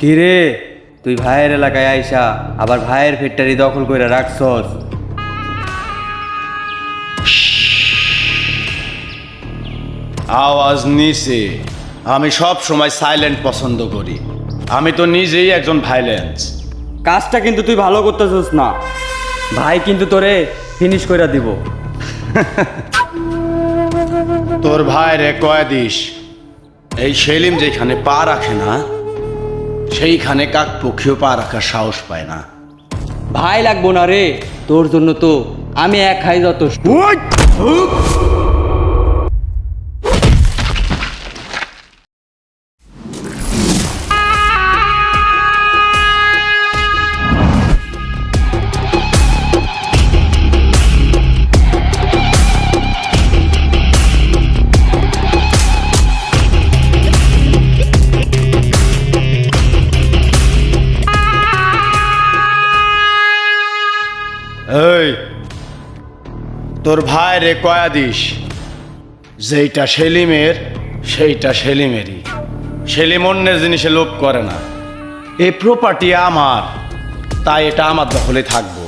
কি রে? তুই ভাইয়ের এলাকায় আইসা আবার ভাইয়ের ফ্যাক্টরি দখল করে রাখছস। আওয়াজ নিচে আমি সব সময় সাইলেন্ট পছন্দ করি। আমি তো নিজেই একজন ভাইলেন্স কাজটা কিন্তু তুই ভালো করতেছস না। ভাই কিন্তু তোরে ফিনিশ করে দিব। তোর ভাই রে কয় দিস এই সেলিম যেখানে পা রাখে না সেইখানে কাক পক্ষীও পা রাখার সাহস পায় না। ভাই লাগবো না রে তোর জন্য তো আমি এক খাই যথেষ্ট। এই, তোর ভাই রে কয়া দিস? যেইটা সেলিমের, সেইটা সেলিমেরই। সেলিম অন্যের জিনিসে লোভ করে না। এই প্রপার্টি আমার, তাই এটা আমার দখলে থাকব।